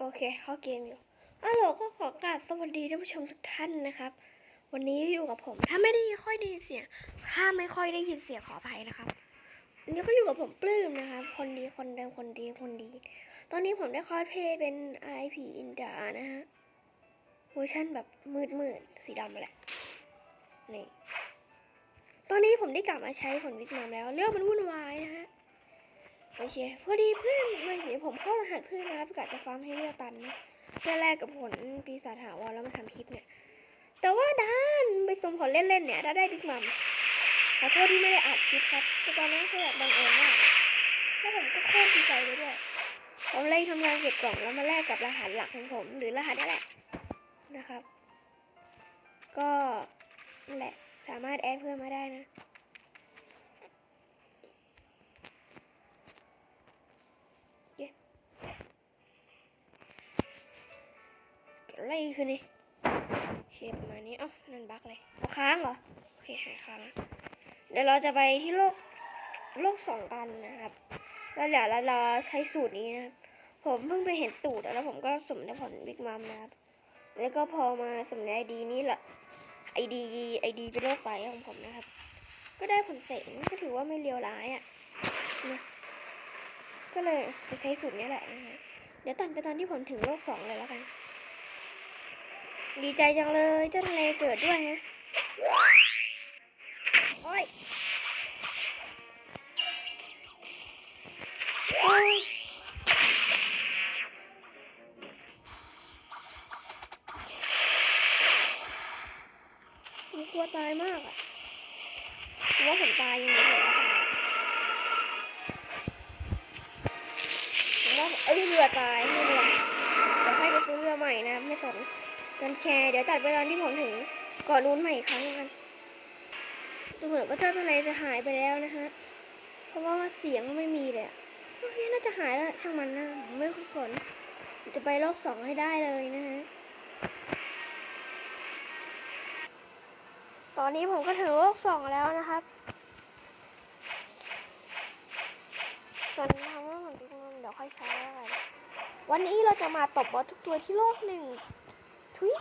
โอเคเข้าเกมอยู่อ้าวโหลก็ขอกราบสวัสดีท่านผู้ชมทุกท่านนะครับ วันนี้อยู่กับผม ถ้าไม่ได้ค่อยได้ยินเสียง ถ้าไม่ค่อยได้ยินเสียงขออภัยนะครับวันนี้ก็อยู่กับผมปลื้มนะครับ คนดีคนเดิมคนดีคนดี ตอนนี้ผมได้คอสเพลย์เป็น IP อินดานะฮะเวอร์ชันแบบมืดมืดๆสีดำแหละนี่ตอนนี้ผมได้กลับมาใช้ผลวิกมามแล้ว เรื่องมันวุ่นวายนะฮะ โอเคพอดีเพื่อนมาเห็นผมเข้ารหัสเพื่อนนะครับกะจะฟาร์มให้เลือดตันนะเพื่อแลกกับผลปีศาจหาวรแล้วมาทำคลิปเนี่ย แต่ว่าด้านไปสมผลเล่นๆเนี่ยได้ได้บิ๊กมัมขอโทษที่ไม่ได้อัดคลิปครับ แต่ตอนนั้นคือแบบบังเอิญมากแล้วผมก็โคตรดีใจเลยด้วยผมเลยทำงานเก็บกล่องแล้วมาแลกกับรหัสหลักของผมหรือรหัสนี่แหละนะครับ ก็นั่นแหละสามารถแอดเพื่อนมาได้นะ เกิด อะไรขึ้นนี่เชฟประมาณนี้เอ้านั่นบั๊กเลยเอาค้างเหรอโอเคหายค้างเดี๋ยวเราจะไปที่โลกโลกสองกันนะครับแล้วเดี๋ยวเราเราใช้สูตรนี้นะครับผมเพิ่งไปเห็นสูตรแล้วผมก็สมได้ผลบิ๊กมัมนะครับ แล้วก็พอมาสมในไอดีนี้แหละไอดีไอดีเป็นโรคไตของผมนะครับ ก็ได้ผลเสงก็ถือว่าไม่เลวร้ายอะ่ะนะก็เลยจะใช้สูตรนี้แหละนะฮะเดี๋ยวตัดไปตอนที่ผมถึงโลกสองเลยแล้วกัน ดีใจจังเลยเจ้าทะเลเกิดด้วยฮะโอ้ยโอ้ยกลัวตายมากอะผมว่าผมตายยังไงผมว่าเอ้ยเรือตายไม่เรเดี๋ยวค่อยไปซื้อเรือใหม่นะ ไม่สน กันแชร์เดี๋ยวตัดไปตอนที่ผมถึงกาะนู้นใหม่อีกครั้งกันดูเหมือนว่าเจ้าทะเลจะหายไปแล้วนะฮะ เพราะว่าเสียงไม่มีเลยโอเคน่าจะหายแล้วช่างมันนะผมไม่สนจะไปโลกสองให้ได้เลยนะฮะ ตอนนี้ผมก็ถึงโลกสองแล้วนะครับส่วนทางเรื่องของดิกมันเดี๋ยวค่อยใช้แล้วกันวันนี้เราจะมาตบบอสทุกตัวที่โลกหนึ่ง ทุย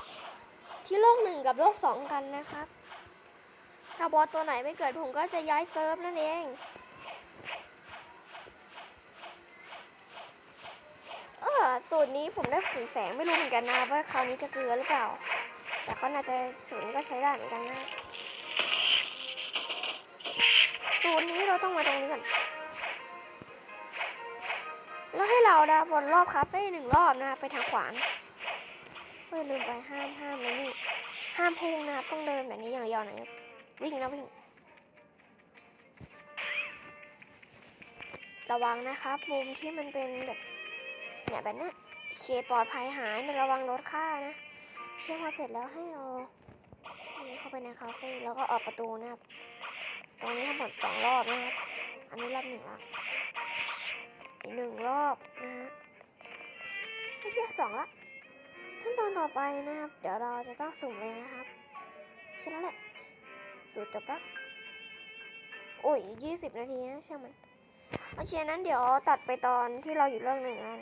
ที่โลกหนึ่งกับโลกสองกันนะครับถ้าบอสตัวไหนไม่เกิดผมก็จะย้ายเซิร์ฟนั่นเอง เออสูตรนี้ผมได้ขุนแสงไม่รู้เหมือนกันนะว่าคราวนี้จะเกลือหรือเปล่า แต่ก็น่าจะสูตรนี้ก็ใช้ได้เหมือนกันนะสูตรนี้เราต้องมาตรงนี้ก่อนแล้วให้เรานะวนรอบคาเฟ่หนึ่งรอบนะไปทางขวานะ เฮ้ยลืมไปห้ามห้ามนะนี่ห้ามพุ่งนะต้องเดินแบบนี้อย่างเดียวนะครับวิ่งนะวิ่ง ระวังนะครับมุมที่มันเป็นแบบเนี่ยแบบนี้เคปลอดภัยหายเนี่ยระวังรถค่านะเชื่อพอเสร็จแล้วให้เราเข้าไปในคาเฟ่แล้วก็ออกประตูนะครับ ตรงนี้ทั้งหมดสองรอบนะครับ อันนี้รอบหนึ่งละอีกหนึ่งรอบนะฮะไม่ใช่สองละ ตอนต่อไปนะครับ เดี๋ยวเราจะต้องสุ่มเลยนะครับแค่นั้นแหละสูตรจบแล้วโอ้ยยี่สิบนาทีนะช่างมันโอเคนั้นเดี๋ยวตัดไปตอนที่เราอยู่เรื่องหนึ่งกัน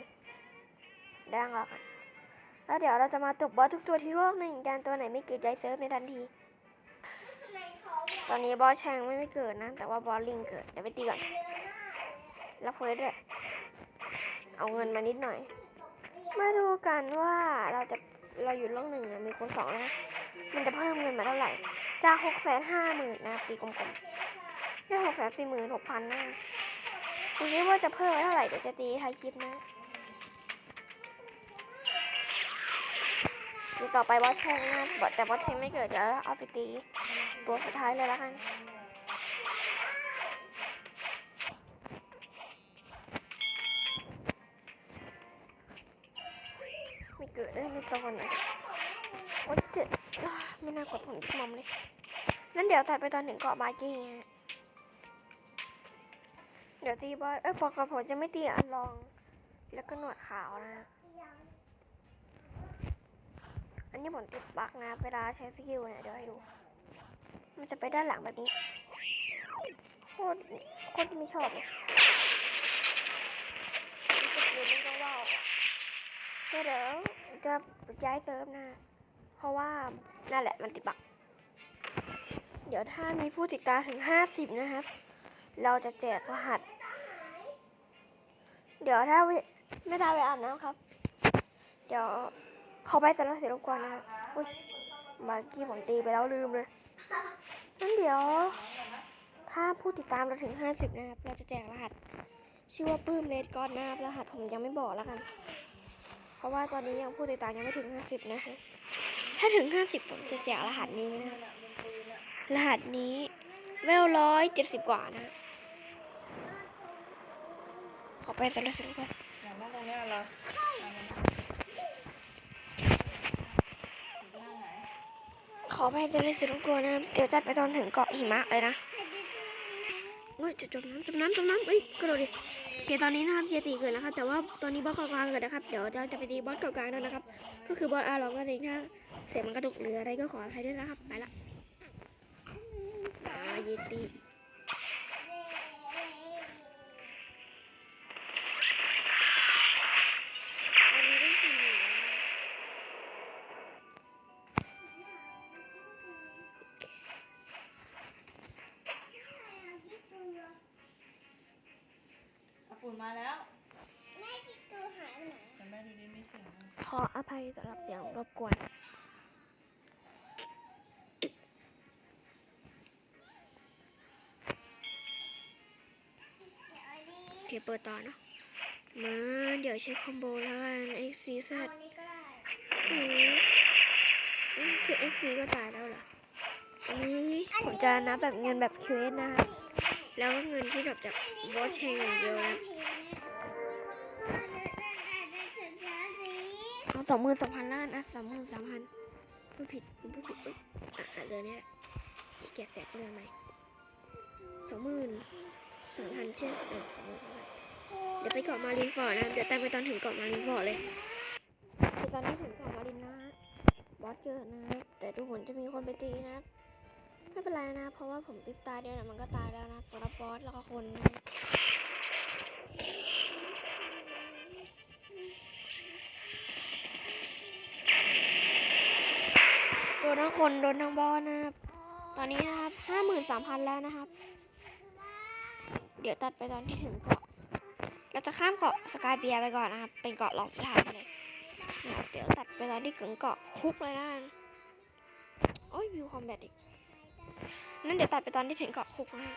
ดังแล้วกันแล้วเดี๋ยวเราจะมาตบบอสทุกตัวที่โลกหนึ่งกันตัวไหนไม่เกิดย้ายเซิร์ฟในทันที ตอนนี้บอสแชงไม่ไม่เกิดนะ แต่ว่าบอสลิงเกิด เดี๋ยวไปตีก่อน รับเฟิร์สด้วย เอาเงินมานิดหน่อย มาดูกันว่าเราจะเราอยู่โลกหนึ่งเนี่ยมีคูณสองนะ มันจะเพิ่มเงินมาเท่าไหร่ จากหกแสนห้าหมื่นนะตีกลมๆได้หกแสนสี่หมื่นหกพันนะคุณคิดว่าจะเพิ่มไปเท่าไหร่เดี๋ยวจะตีท้ายคลิปนะตีต่อไปบอสแชงนะแต่บอสแชงไม่เกิดเดี๋ยวเอาไปตีตัวสุดท้ายเลยล้วกัน ไดได้ในตอนไหนโอ๊ยเจ็บไม่น่ากดผมมอมเลยนั่นเดี๋ยวตัดไปตอนหนึ่งเกาะบาร์กี้เดี๋ยวตีบอสเอ้ยปกติผมจะไม่ตีอันลอง แล้วก็หนวดขาวนะ อันนี้ผมติดบักนะเวลาใช้สกิลเนี่ยเดี๋ยวให้ดู มันจะไปด้านหลังแบบนี้ โคตรโคตรไม่ชอบเลยสกิลมันก็ว่าวอะ เดี๋ยวจะย้ายเซิร์ฟนะ เพราะว่านั่นแหละมันติดบักเดี๋ยวถ้ามีผู้ติดตามถึง50นะครับ เราจะแจกรหัส เดี๋ยวถ้าไม่ได้ไปอาบน้ำครับ เดี๋ยวเขาไปสารเสียรบกวนนะอุ้ยมื่อกี้ผมตีไปแล้วลืมเลยงั้นเดี๋ยว ถ้าผู้ติดตามเราถึง50นะครับ เราจะแจกรหัส ชื่อว่าปื้มเลดก้อนนะครับรหัสผมยังไม่บอกแล้วกัน ราะว่าตอนนี้ยังผู้ติดตามยังไม่ถึง 50 นะคะ ถ้าถึง 50 ผมจะแจกรหัสนี้นะครับรหัสนี้เวลร้อยเจ็ดสิบกว่านะ ขอไปสารสินก่อนอยากนั่งตรงเนี้ยเหรออะมันอยู่ท่าไหนขอไปสารสินก่อนนะ เดี๋ยวจัดไปตอนถึงเกาะหิมะเลยนะ โอ้ยจะจมน้ำจมน้ำจมน้ำเอ้ยกระโดดดิโอเคตอนนี้นะครับเคตีเกิดแล้วครับแต่ว่าตอนนี้บอสกลางเกิดนะครับเดี๋ยวจะจะไปตีบอสกลางแล้วนะครับ ก็คือบอสอาร์ล็อกนั่นเองถ้าเสียงมันกระตุกหรืออะไรก็ขออภัยด้วยนะครับไปละเยตี ปุ่นมาแล้วแม่กิ๊กเกอร์หายไปไหนแต่แม่ดูดิไม่เสียงอะขออภัยสำหรับเสียงรบกวนโอเคเปิดต่อเนอะมาเดี๋ยวใช้คอมโบแล้วกัน x c z เอาอันนี้ก็ได้อืมอืมคือ x c ก็ตายแล้วเหรออันนี้ผมจะนับแบบเงินแบบ QS นะครับ แล้วก็เงินที่ดรอปจากบอสเชงอย่างเดียวนะเอาสองหมื่นสองพันล้านอะสองหมื่นสามพันพูดผิดพูดผิดอุ๊ยอะอะเรือนนี้แหละขี้เกียจแสกเรือนใหม่สองหมื่นสามพันใช่ไหมเออสองหมื่นสามพันเดี๋ยวไปเกาะมารินฟอร์ดนะเดี๋ยวตามไปตอนถึงเกาะมารินฟอร์ดเลยคือตอนนี้ถึงเกาะมารินนะฮะบอสเกิดนะ แต่ดูเหมือนจะมีคนไปตีนะ ไม่เป็นไรนะ เพราะว่าผมปิดตาเดียวนะมันก็ตายแล้วนะสำหรับบอสแล้วก็คนนะโดนทั้งคนโดนทั้งบอสนะครับ ตอนนี้นะครับห้าหมื่นสามพันแล้วนะครับ เดี๋ยวตัดไปตอนที่ถึงเกาะ เราจะข้ามเกาะสกายเบียไปก่อนนะครับ เป็นเกาะรองสุดท้ายเลยเดี๋ยวตัดไปตอนที่ถึงเกาะคุกเลยนะโอ้ยวิวคอมแบทอีก นั่นเดี๋ยวตัดไปตอนที่ถึงเกาะคุกนะฮะ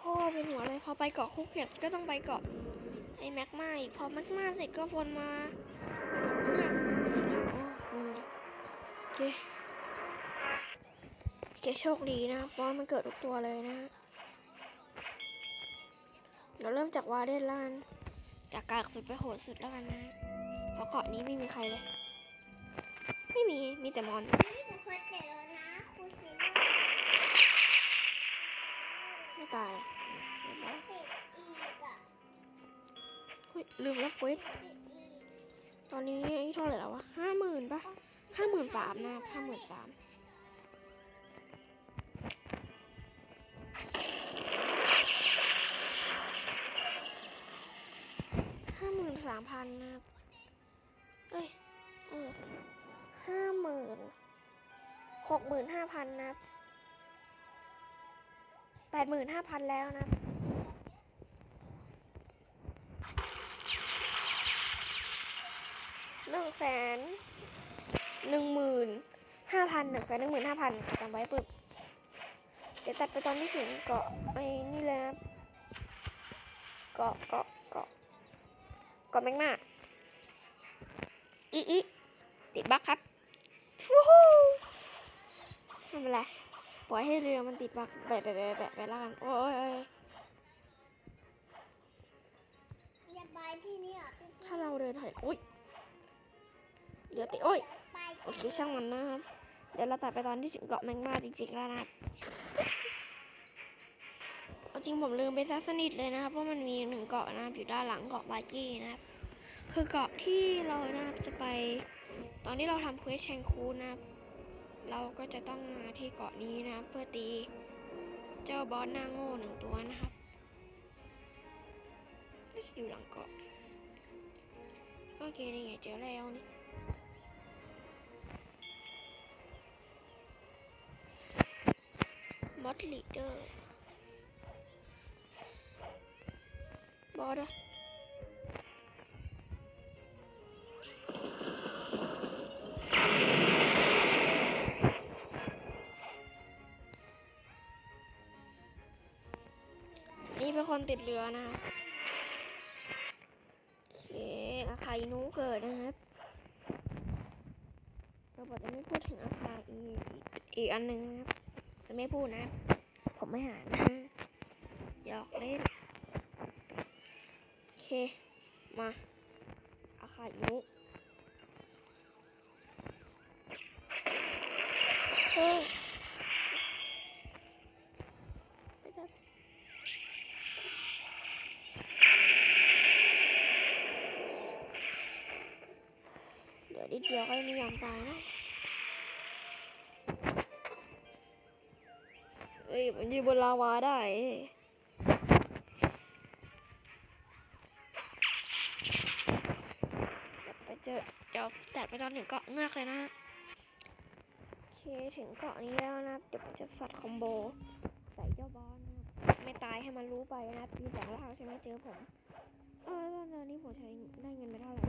โอ้เป็นหัวเลยพอไปเกาะคุกเสร็จก็ต้องไปเกาะไอ้แม็กมาอีกพอแม็กมาเสร็จก็วนมาเนี่ยโอ้วนเลยโอเคเคโชคดีนะเพราะมันเกิดทุกตัวเลยนะเราเริ่มจากวาเดนแล้วกันจากกากสุดไปโหดสุดแล้วกันนะเพราะเกาะนี้ไม่มีใครเลย ไม่มีมีแต่มอนนะแล้วนะครูซีว่า ไม่ ตายเห็นะติดอีกอะเฮ้ยลืมรับเควสตอีกตอนนี้เท่าไหร่แล้ววะห้าหมื่นปะห้าหมื่นสามนะห้าหมื่นสามห้าหมื่นสามพันนะเอ้ยเออห้าหมื่นหกหมื่นห้าพันนะ แปดหมื่นห้าพันแล้วนะครับหนึ่งแสนหนึ่งหมื่นห้าพันหนึ่งแสนหนึ่งหมื่นห้าพันจำไว้ปึ๊บเดี๋ยวตัดไปตอนที่ถึงเกาะไอ้นี่เลยนะเกาะเกาะเกาะเกาะแมกมาอีอีติดบั๊กครับฟูฮู้ไม่เป็นไร ปล่อยให้เรือมันติดบั๊กแบะแบะแบะแบะไปแล้วกันโอ้ยโอ้ยโอ้ยอย่าไปที่นี่อะพี่ถ้าเราเดินถอยอุ้ยเรือติดโอ้ยไปโอเคช่างมันนะครับเดี๋ยวเราตัดไปตอนที่ถึงเกาะแมงมาจริงๆแล้วนะครับเอาจริงผมลืมไปซะสนิทเลยนะครับว่ามันมีหนึ่งเกาะนะครับอยู่ด้านหลังเกาะบาจี้นะครับคือเกาะที่เรานะครับจะไป ตอนที่เราทำเควสแชงคูนะครับ เราก็จะต้องมาที่เกาะนี้นะครับ เพื่อตีเจ้าบอสหน้าโง่หนึ่งตัวนะครับน่าจะอยู่หลังเกาะโอเคนี่ไงเจอแล้วนี่มอดลีเดอร์บอสอะ ติดเรือนะครับโอเคอาคาอินุเกิดนะครับเราบอกจะไม่พูดถึงอาคาอีอีกอันหนึ่งนะครับจะไม่พูดนะ ผมไม่หานะฮะหยอกเล่นโอเค มาอาคาอินุเฮ้ อยมันยืนบนลาวาได้เดี๋ยวไปเจอเดี๋ยวตัดไปตอนถึงเกาะเงือกเลยนะฮะโอเคถึงเกาะนี้แล้วนะครับเดี๋ยวผมจะสัตว์คอมโบ ใส่เจ้าบอลนะไม่ตายให้มันรู้ไปนะครับมีสองล่าใช่ไหมเจอผมเออตอนนี้ผมใช้ได้เงินไปเท่าไหร่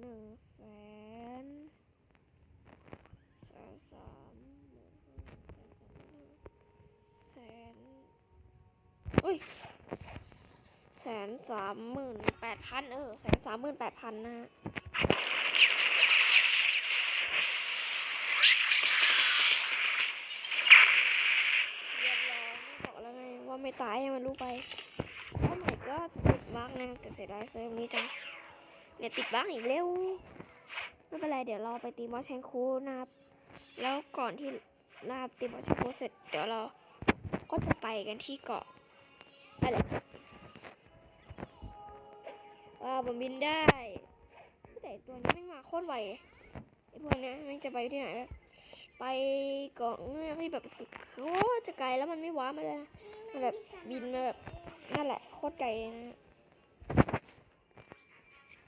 หนึ่งแสนแสนสามหมื่นแสน อุ้ยแสนสามหมื่นแปดพันเออแสนสามหมื่นแปดพันนะฮะเรียบร้อยไม่บอกแล้วไงว่าไม่ตายให้มันรู้ไปโอ้ my god ติดบั๊กนะแต่เสียดายเซิร์ฟนี้จังเนี่ยติดบ้างอีกเร็วไม่เป็นไรเดี๋ยวเราไปตีมอสแชงคูนะครับแล้วก่อนที่นะครับตีมอสแชงคูเสร็จเดี๋ยวเราก็จะไปกันที่เกาะ อะไรว้าวผมบินได้แต่ตัวนี้ไม่มาโคตรไวเลยไอ้พวกนี้มันจะไปที่ไหนไปเกาะเงือกที่แบบโคตรจะไกลแล้วมันไม่ว้ามาเลยมันแบบบินมาแบบนั่นแหละโคตรไกลเลยนะฮะ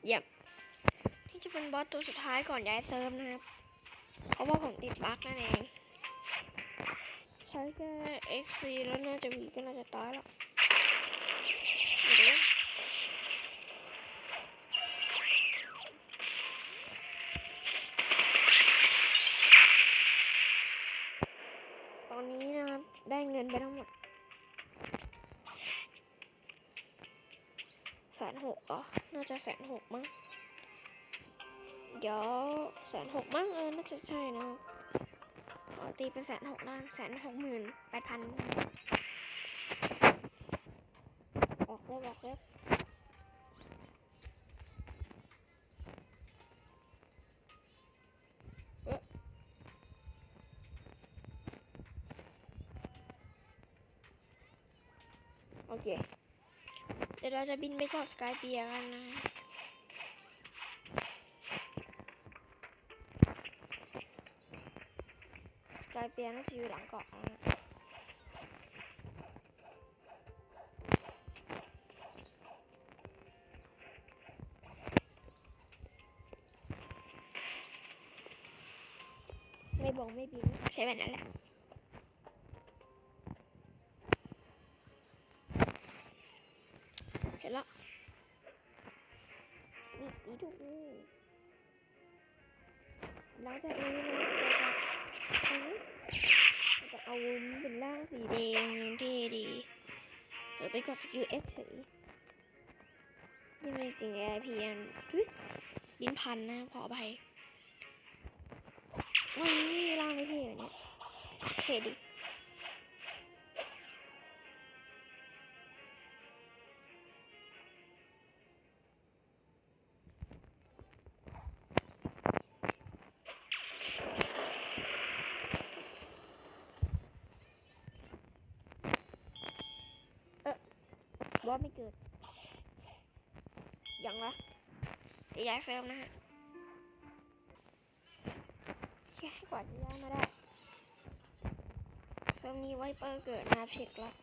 เยี่ยมนี่จะเป็นบอสตัวสุดท้ายก่อนย้ายเซิร์ฟนะครับ เพราะว่าผมติดบั๊กนั่นเอง ใช้แค่ XC แล้วน่าจะวีก็น่าจะตายแล้วเดี๋ยวตอนนี้นะครับ ได้เงิ นไปทั้งหมดแสนหกเหรอน่าจะแสนหกมั้ง เดี๋ยวแสนหกมั้งเออ น่าจะใช่นะขอตีเป็นแสนหกล้านแสนหกหมื่นแปดพันออกเลยออกเลย เคเดี๋ยวเราจะบินไปเกาะสกายเปียกันนะสกายเปียน่าจะอยู่หลังเกาะนะไม่บงไม่บินใช้แบบนั้นแหละ ดสกิล F เฉยนี่ไม่จริงไอพีอันบินพันนะขออภัยวันนี้ร่างไม่เท่เนี่ยเทดิ ว่าไม่เกิด ยังวะเดี๋ยวย้ายเฟลนะฮะแค่กว่าจะย้ายมาได้เซิร์ฟนี้ไวเปอร์เกิดนะครับเช็คแล้ว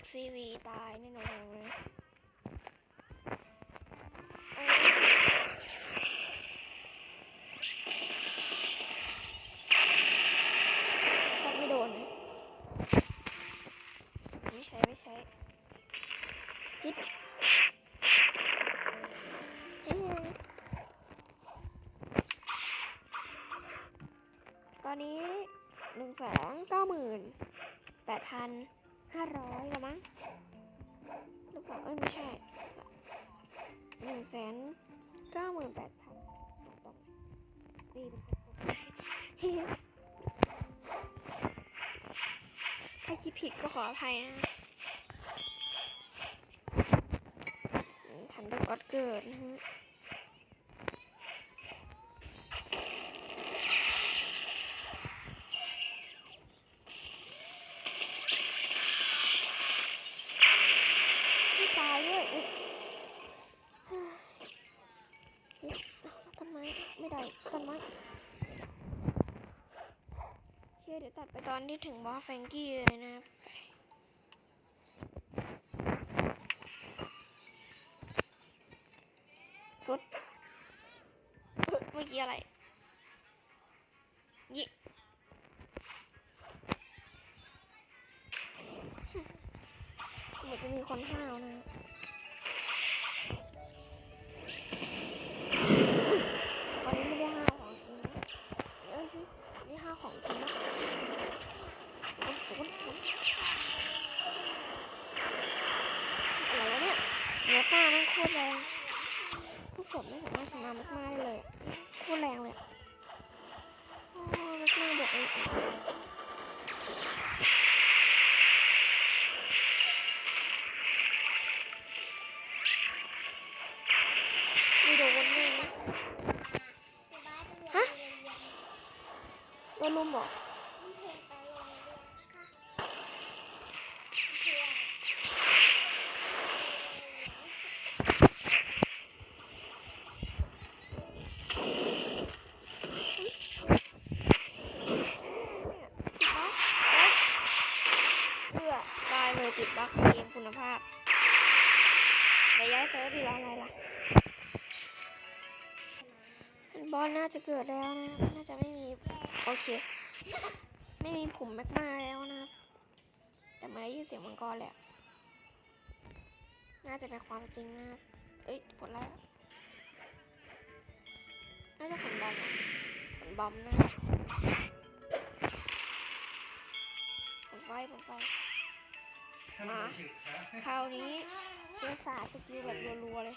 XCV ตายแน่นอนย พิษตอนนี้หนึ่งแสนเก้าหมื่นแปดพันห้าร้อยละมั้งหรือเปล่าเอ้ยไม่ใช่หนึ่งแสนเก้าหมื่นแปดพันตีเป็นกลมๆเฮ้ยถ้าคิดผิดก็ขออภัยนะ ทันเดอร์ก็อดเกิดนะฮะตายด้วยอ้ยเฮ้ยเฮ้ยต้นไม้ไม่ได้ต้นไม้เคเดี๋ยวตัดไปตอนที่ถึงบอสแฟรงกี้เลยนะครับ ไปฟุตเมื่อกี้อะไรยิเหมือนจะมีคนห้าวนะคราวนี้ไม่ได้ห้าของจริงนะเอ้ยสินี่ห้าของจริงนะอะไรวะเนี่ยเนื้อปลามันโคตรแรง ผมไม่สามารถชนะมากๆได้เลยอะโคตรแรงเลยโอ้มากๆบอกเลยไม่โดนเลยเดี๋ยวบ้านไปโรงเรียนยังโดนลุมบอก เดี๋ยวย้ายเซิร์ฟดีแล้วอะไรล่ะบอลน่าจะเกิดแล้วนะ น่าจะไม่มี โอเค ไม่มีผมแมกมาแล้วนะครับแต่ไม่ได้ยินเสียงมังกรแหละ น่าจะเป็นความจริงนะครับเอ้ยผลแล้วน่าจะผลบอมอะผลบอมนะครับผลไฟผลไฟมาคราวนี้ เจอสาสกิลแบบรัวๆเลย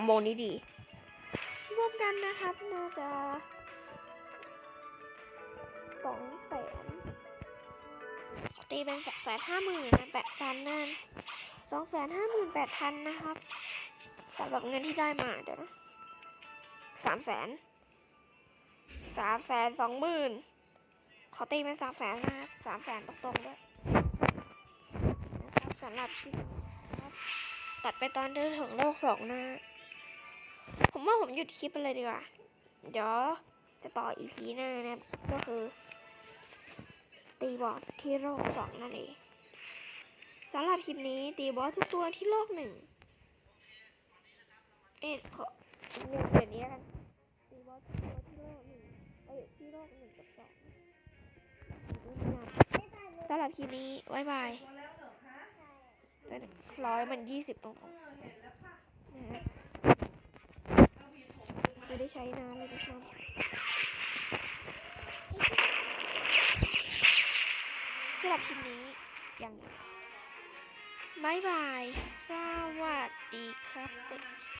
คอมโบนี้ดีรวมกันนะครับน่าจะสองแสนตีเป็นสองแสนห้าหมื่นแปดพันนั่นสองแสนห้าหมื่นแปดพันนะครับสำหรับเงินที่ได้มาเดี๋ยวนะสามแสนสามแสนสองหมื่นขอตีเป็นสามแสนนะสามแสนตรงๆด้วยนะครับสำหรับคลิปตัดไปตอนที่ถึงโลกสองนะ ผมว่าผมหยุดคลิปไปเลยดีกว่า เดี๋ยวจะต่ออีพีหน้านะครับ ก็คือ ตีบอสที่โลกสองนั่นเองสำหรับคลิปนี้ตีบอสทุกตัวที่โลกหนึ่ง เอ็ดขอเรียนแบบนี้แล้วกันตีบอสทุกตัวที่โลกหนึ่งเอ้ยที่โลกหนึ่งกับสองสำหรับคลิปนี้บ๊ายบายร้อยมันยี่สิบตรงๆนะฮะ ไม่ได้ใช้นานเลยนะครับสำหรับคลิปนี้ยังบายบาย สวัสดีครับ